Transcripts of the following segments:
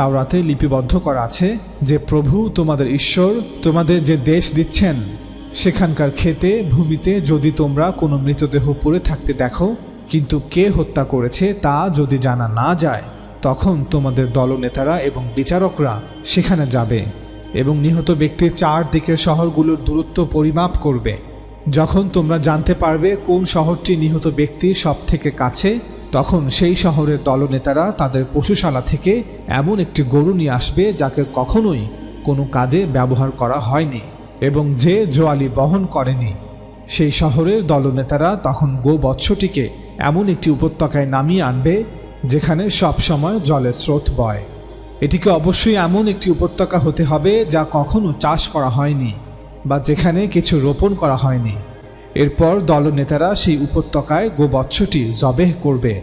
তাওরাতে লিপিবদ্ধ করা আছে যে প্রভু তোমাদের ঈশ্বর তোমাদের যে দেশ দিচ্ছেন, সেখানকার খেতে ভূমিতে যদি তোমরা কোনো মৃতদেহ পড়ে থাকতে দেখো, কিন্তু কে হত্যা করেছে তা যদি জানা না যায়, তখন তোমাদের দলনেতারা এবং বিচারকরা সেখানে যাবে এবং নিহত ব্যক্তির চার দিকের শহরগুলোর দূরত্ব পরিমাপ করবে। যখন তোমরা জানতে পারবে কোন শহরটি নিহত ব্যক্তির সব থেকে কাছে তখন সেই শহরের দলনেতারা তাদের পশুশালা থেকে এমন একটি গরু নিয়ে আসবে যাকে কখনোই কোনো কাজে ব্যবহার করা হয়নি এবং যে জোয়ালি বহন করেনি। সেই শহরের দলনেতারা তখন গোবৎসটিকে এমন একটি উপত্যকায় নামিয়ে আনবে যেখানে সব সময় জলের স্রোত বয়। এটিকে অবশ্যই এমন একটি উপত্যকা হতে হবে যা কখনো চাষ করা হয়নি বা যেখানে কিছু রোপণ করা হয়নি। এরপর দলনেতারা সেই উপত্যকায় গোবৎসটি জবেহ করবে।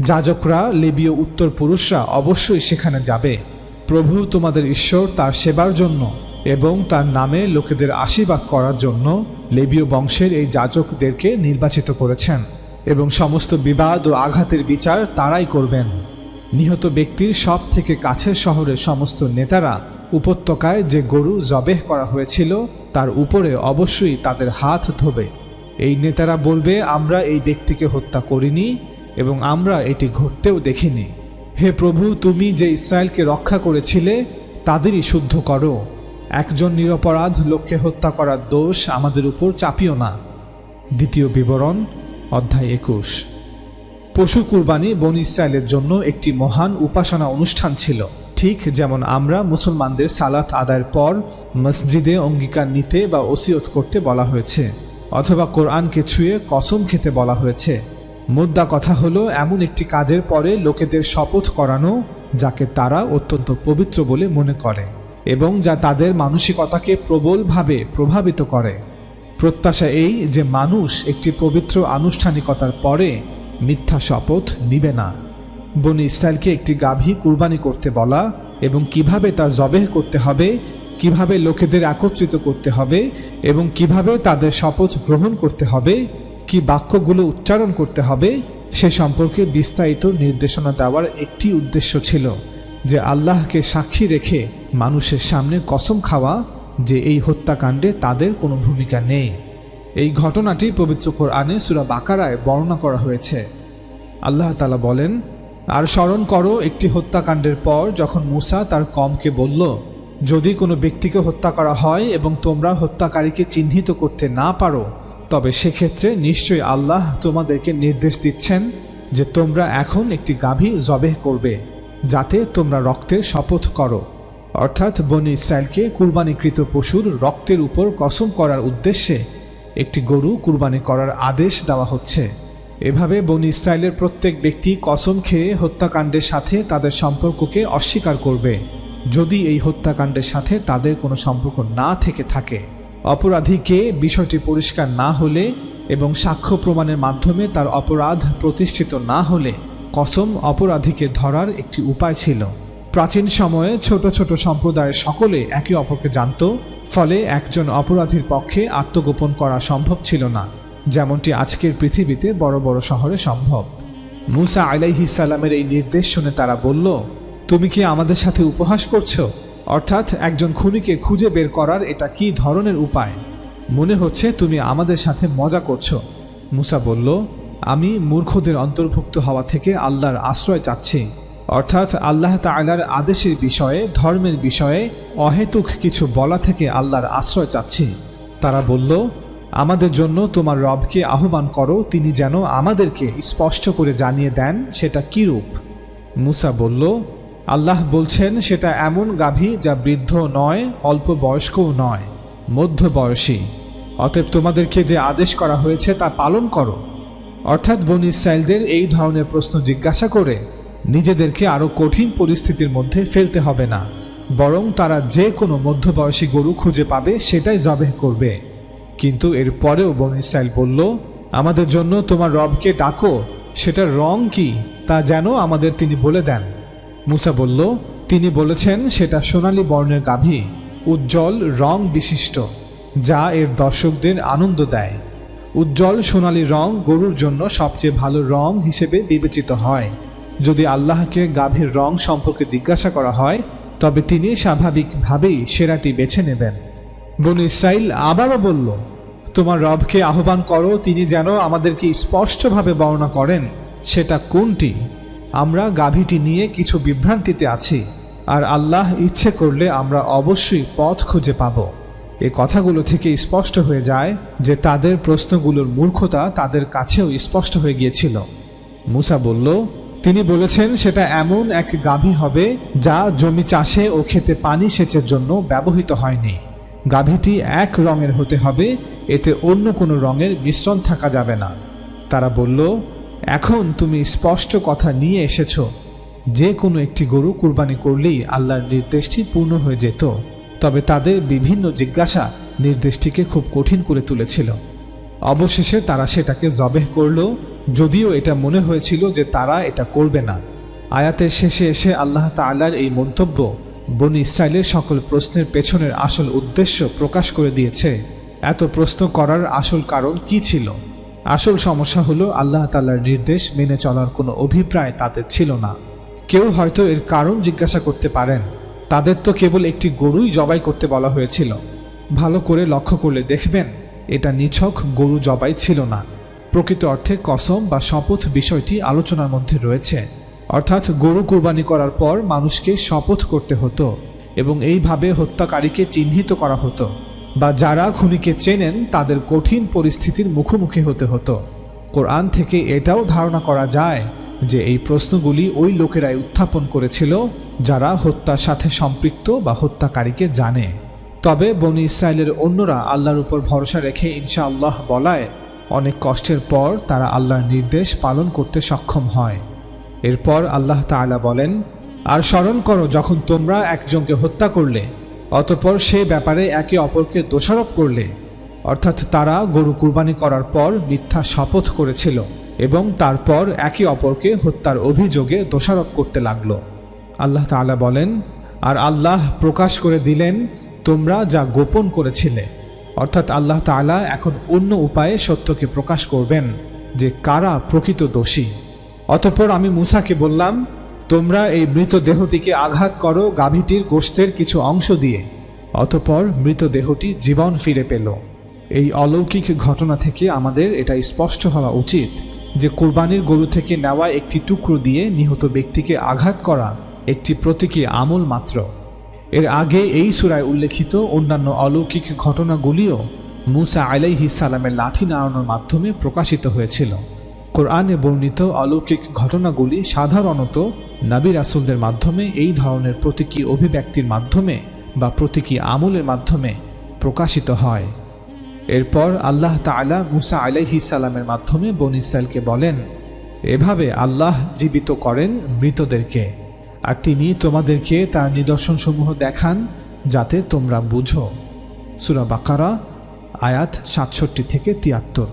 যাজকরা, লেবীয় উত্তর পুরুষরা অবশ্যই সেখানে যাবে। প্রভু তোমাদের ঈশ্বর তার সেবার জন্য এবং তার নামে লোকেদের আশীর্বাদ করার জন্য লেবীয় বংশের এই যাজকদেরকে নির্বাচিত করেছেন এবং সমস্ত বিবাদ ও আঘাতের বিচার তারাই করবেন। নিহত ব্যক্তির সব থেকে কাছের শহরের সমস্ত নেতারা উপত্যকায় যে গরু জবেহ করা হয়েছিল, তার উপরে অবশ্যই তাদের হাত ধোবে। এই নেতারা বলবে, আমরা এই ব্যক্তিকে হত্যা করিনি এবং আমরা এটি ঘটতেও দেখিনি। হে প্রভু, তুমি যে ইসরায়েলকে রক্ষা করেছিলে, তাদেরই শুদ্ধ করো। একজন নিরপরাধ লোককে হত্যা করার দোষ আমাদের উপর চাপিও না। দ্বিতীয় বিবরণ, অধ্যায় একুশ। পশু কুরবানি বন ইসরায়েলের জন্য একটি মহান উপাসনা অনুষ্ঠান ছিল। ঠিক যেমন আমরা মুসলমানদের সালাত আদায়ের পর মসজিদে অঙ্গীকার নিতে বা ওসিয়ত করতে বলা হয়েছে। অথবা কোরআনকে ছুঁয়ে কসম খেতে বলা হয়েছে। মুদ্রা কথা হলো এমন একটি কাজের পরে লোকেদের শপথ করানো, যাকে তারা অত্যন্ত পবিত্র বলে মনে করে এবং যা তাদের মানসিকতাকে প্রবলভাবে প্রভাবিত করে। প্রত্যাশা এই যে মানুষ একটি পবিত্র আনুষ্ঠানিকতার পরে মিথ্যা শপথ নিবে না। বনি ইসরায়েলকে একটি গাভী কুরবানি করতে বলা এবং কীভাবে তা জবেহ করতে হবে কীভাবে লোকেদের একত্রিত করতে হবে এবং কীভাবে তাদের শপথ গ্রহণ করতে হবে, কি বাক্যগুলো উচ্চারণ করতে হবে, সে সম্পর্কে বিস্তারিত নির্দেশনা দেওয়ার একটি উদ্দেশ্য ছিল যে আল্লাহকে সাক্ষী রেখে মানুষের সামনে কসম খাওয়া যে এই হত্যাকাণ্ডে তাদের কোনো ভূমিকা নেই। এই ঘটনাটি পবিত্র কোরআনে সুরা বাকারায় বর্ণনা করা হয়েছে। আল্লাহ তালা বলেন, আর স্মরণ করো একটি হত্যাকাণ্ডের পর যখন মুসা তার কমকে বলল যদি কোনো ব্যক্তিকে হত্যা করা হয় এবং তোমরা হত্যাকারীকে চিহ্নিত করতে না পারো, তবে সেক্ষেত্রে নিশ্চয়ই আল্লাহ তোমাদেরকে নির্দেশ দিচ্ছেন যে তোমরা এখন একটি গাভী জবেহ করবে, যাতে তোমরা রক্তের শপথ করো। অর্থাৎ বনি ইসরায়েলকে কুরবানিকৃত পশুর রক্তের উপর কসম করার উদ্দেশ্যে একটি গরু কুরবানি করার আদেশ দেওয়া হচ্ছে। এভাবে বনি ইসরায়েলের প্রত্যেক ব্যক্তি কসম খেয়ে হত্যাকাণ্ডের সাথে তাদের সম্পর্ককে অস্বীকার করবে। যদি এই হত্যাকাণ্ডের সাথে তাদের কোনো সম্পর্ক না থেকে থাকে। অপরাধীকে বিষয়টি পরিষ্কার না হলে এবং সাক্ষ্য প্রমাণের মাধ্যমে তার অপরাধ প্রতিষ্ঠিত না হলে কসম অপরাধীকে ধরার একটি উপায় ছিল। প্রাচীন সময়ে ছোট ছোট সম্প্রদায়ের সকলে একে অপরকে জানত, ফলে একজন অপরাধীর পক্ষে আত্মগোপন করা সম্ভব ছিল না, যেমনটি আজকের পৃথিবীতে বড় বড় শহরে সম্ভব। মুসা আলাইহিসাল্লামের এই নির্দেশ শুনে তারা বলল তুমি কি আমাদের সাথে উপহাস করছ? অর্থাৎ একজন খুনিকে খুঁজে বের করার এটা কি ধরনের উপায়? মনে হচ্ছে তুমি আমাদের সাথে মজা করছ। মুসা বলল, আমি মূর্খদের অন্তর্ভুক্ত হওয়া থেকে আল্লাহর আশ্রয় চাচ্ছি। অর্থাৎ আল্লাহ তাআলার আদেশের বিষয়ে, ধর্মের বিষয়ে অহেতুক কিছু বলা থেকে আল্লাহর আশ্রয় চাচ্ছি। তারা বলল, আমাদের জন্য তোমার রবকে আহ্বান করো, তিনি যেন আমাদেরকে স্পষ্ট করে জানিয়ে দেন সেটা কী রূপ? মুসা বলল আল্লাহ বলছেন, সেটা এমন গাভী যা বৃদ্ধ নয়, অল্প বয়স্কও নয়, মধ্য বয়সী। অতএব তোমাদেরকে যে আদেশ করা হয়েছে তা পালন করো। অর্থাৎ বন ইসরায়েলদের এই ধরনের প্রশ্ন জিজ্ঞাসা করে নিজেদেরকে আরও কঠিন পরিস্থিতির মধ্যে ফেলতে হবে না, বরং তারা যে কোনো মধ্যবয়সী গরু খুঁজে পাবে, সেটাই জবেহ করবে। কিন্তু এর পরেও বন ইসরায়েল বলল, আমাদের জন্য তোমার রবকে ডাকো, সেটার রং কি, তা যেন আমাদের তিনি বলে দেন। মুসা বলল, তিনি বলেছেন, সেটা সোনালী বর্ণের গাভী, উজ্জ্বল, রং বিশিষ্ট, যা এর দর্শকদের আনন্দ দেয়। উজ্জ্বল সোনালী রং গরুর জন্য সবচেয়ে ভালো রং হিসেবে বিবেচিত হয়। যদি আল্লাহকে গাভীর রং সম্পর্কে জিজ্ঞাসা করা হয়, তবে তিনি স্বাভাবিকভাবেই সেরাটি বেছে নেবেন। বন ইসরাইল আবারও বলল, তোমার রবকে আহ্বান করো, তিনি যেন আমাদেরকে স্পষ্টভাবে বর্ণনা করেন, সেটা কোনটি? আমরা গাভীটি নিয়ে কিছু বিভ্রান্তিতে আছি, আর আল্লাহ ইচ্ছে করলে আমরা অবশ্যই পথ খুঁজে পাব। এ কথাগুলো থেকে স্পষ্ট হয়ে যায় যে তাদের প্রশ্নগুলোর মূর্খতা তাদের কাছেও স্পষ্ট হয়ে গিয়েছিল। মুসা বলল, তিনি বলেছেন সেটা এমন এক গাভী হবে যা জমি চাষে ও খেতে পানি সেচের জন্য ব্যবহৃত হয়নি। গাভীটি এক রঙের হতে হবে, এতে অন্য কোনো রঙের মিশ্রণ থাকা যাবে না। তারা বলল এখন তুমি স্পষ্ট কথা নিয়ে এসেছ। যে কোনো একটি গরু কুরবানি করলেই আল্লাহর নির্দেশটি পূর্ণ হয়ে যেত। তবে তাদের বিভিন্ন জিজ্ঞাসা নির্দেশটিকে খুব কঠিন করে তুলেছিল। অবশেষে তারা সেটাকে জবেহ করল, যদিও এটা মনে হয়েছিল যে তারা এটা করবে না। আয়াতের শেষে এসে আল্লাহ তাআলার এই মন্তব্য বনি ইসরায়েলের সকল প্রশ্নের পেছনের আসল উদ্দেশ্য প্রকাশ করে দিয়েছে। এত প্রশ্ন করার আসল কারণ কি ছিল? আসল সমস্যা হলো আল্লাহ তাআলার নির্দেশ মেনে চলার কোনো অভিপ্রায় তাদের ছিল না। কেউ হয়তো এর কারণ জিজ্ঞাসা করতে পারেন। তাদের তো কেবল একটি গরুই জবাই করতে বলা হয়েছিল। ভালো করে লক্ষ্য করলে দেখবেন, এটা নিছক গরু জবাই ছিল না। প্রকৃত অর্থে কসম বা শপথ বিষয়টি আলোচনার মধ্যে রয়েছে। অর্থাৎ গরু কুরবানি করার পর মানুষকে শপথ করতে হতো এবং এইভাবে হত্যাকারীকে চিহ্নিত করা হতো। বা যারা খুনিকে চেনেন, তাদের কঠিন পরিস্থিতির মুখোমুখি হতে হতো। কোরআন থেকে এটাও ধারণা করা যায় যে এই প্রশ্নগুলি ওই লোকেরাই উত্থাপন করেছিল যারা হত্যার সাথে সম্পৃক্ত বা হত্যাকারীকে জানে। তবে বনি ইসরায়েলের অন্যরা আল্লাহর উপর ভরসা রেখে ইনশাআল্লাহ বলায়, অনেক কষ্টের পর তারা আল্লাহর নির্দেশ পালন করতে সক্ষম হয়। এরপর আল্লাহ তাআলা বলেন, আর স্মরণ করো, যখন তোমরা একজনকে হত্যা করলে অতপর সে ব্যাপারে একে অপরকে দোষারোপ করলে। অর্থাৎ তারা গরু কুরবানি করার পর মিথ্যা শপথ করেছিল এবং তারপর একে অপরকে হত্যার অভিযোগে দোষারোপ করতে লাগল। আল্লাহ তাআলা বলেন, আর আল্লাহ প্রকাশ করে দিলেন, তোমরা যা গোপন করেছিলে। অর্থাৎ আল্লাহ তাআলা এখন অন্য উপায়ে সত্যকে প্রকাশ করবেন, যে কারা প্রকৃত দোষী। অতঃপর আমি মুসাকে বললাম তোমরা এই মৃতদেহটিকে আঘাত করো গাভীটির গোষ্ঠের কিছু অংশ দিয়ে। অতঃপর মৃতদেহটি জীবন ফিরে পেল। এই অলৌকিক ঘটনা থেকে আমাদের এটা স্পষ্ট হওয়া উচিত যে কোরবানির গরু থেকে নেওয়া একটি টুকরো দিয়ে নিহত ব্যক্তিকে আঘাত করা একটি প্রতীকী আমল মাত্র। এর আগে এই সুরায় উল্লেখিত অন্যান্য অলৌকিক ঘটনাগুলিও মুসা আলাইহি সালামের লাঠি নাড়ানোর মাধ্যমে প্রকাশিত হয়েছিল। কোরআনে বর্ণিত অলৌকিক ঘটনাগুলি সাধারণত নাবি রাসুলদের মাধ্যমে এই ধরনের প্রতীকী অভিব্যক্তির মাধ্যমে বা প্রতীকী আমলের মাধ্যমে প্রকাশিত হয়। এরপর আল্লাহ তাআলা মুসা আলাইহি সালামের মাধ্যমে বন বলেন, এভাবে আল্লাহ জীবিত করেন মৃতদেরকে, আর তিনি তোমাদেরকে তার নিদর্শনসমূহ দেখান যাতে তোমরা বুঝো। সুরা বাকারা, আয়াত সাতষট্টি থেকে তিয়াত্তর।